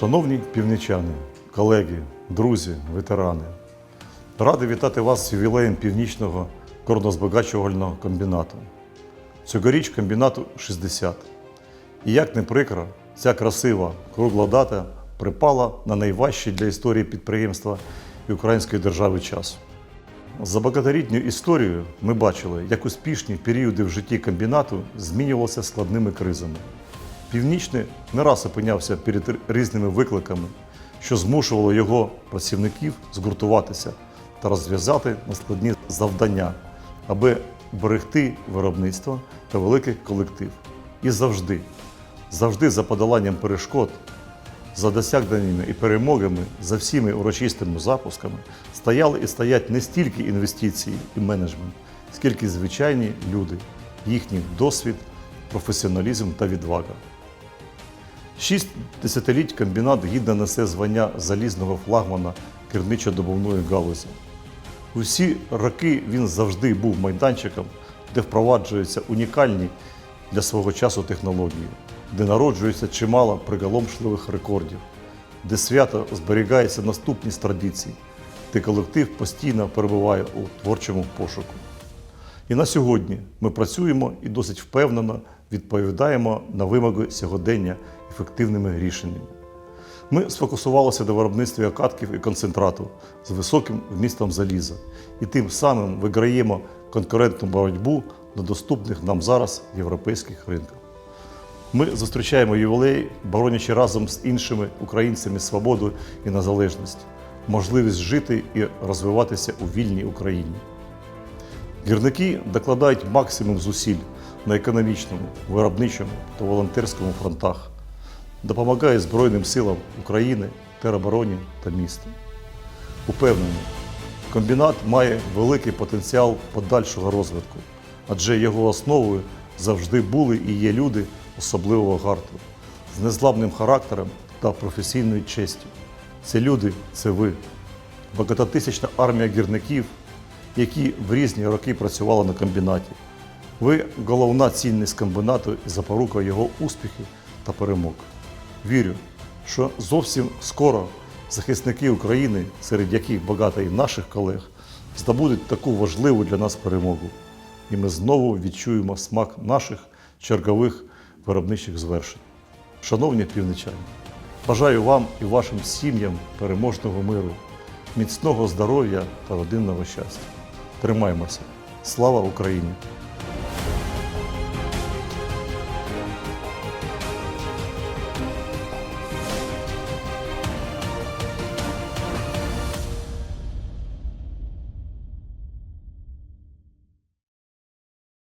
Шановні північани, колеги, друзі, ветерани, радий вітати вас з ювілеєм північного горнозбагачувального комбінату. Цьогоріч комбінату 60. І як не прикро, ця красива кругла дата припала на найважчий для історії підприємства і української держави час. За багаторітню історію ми бачили, як успішні періоди в житті комбінату змінювалися складними кризами. Північний не раз опинявся перед різними викликами, що змушувало його працівників згуртуватися та розв'язати складні завдання, аби берегти виробництво та великий колектив. І завжди, завжди за подоланням перешкод, за досягненнями і перемогами, за всіми урочистими запусками стояли і стоять не стільки інвестиції і менеджмент, скільки звичайні люди, їхній досвід, професіоналізм та відвага. Шість десятиліть комбінат гідно несе звання залізного флагмана керничо-добувної галузі. Усі роки він завжди був майданчиком, де впроваджуються унікальні для свого часу технології, де народжується чимало приголомшливих рекордів, де свято зберігається наступність традицій, де колектив постійно перебуває у творчому пошуку. І на сьогодні ми працюємо і досить впевнено відповідаємо на вимоги сьогодення ефективними рішеннями. Ми сфокусувалися на виробництві окатків і концентрату з високим вмістом заліза і тим самим виграємо конкурентну боротьбу на доступних нам зараз європейських ринках. Ми зустрічаємо ювілей, боронячи разом з іншими українцями свободу і незалежність, можливість жити і розвиватися у вільній Україні. Гірники докладають максимум зусиль на економічному, виробничому та волонтерському фронтах, допомагають Збройним силам України, теробороні та місту. Упевнений, комбінат має великий потенціал подальшого розвитку, адже його основою завжди були і є люди особливого гарту з незламним характером та професійною честю. Це люди, це ви, багатотисячна армія гірників, які в різні роки працювали на комбінаті. Ви головна цінність комбінату і запорука його успіхів та перемог. Вірю, що зовсім скоро захисники України, серед яких багато і наших колег, здобудуть таку важливу для нас перемогу. І ми знову відчуємо смак наших чергових виробничих звершень. Шановні півничани, бажаю вам і вашим сім'ям переможного миру, міцного здоров'я та родинного щастя. Тримаймося! Слава Україні!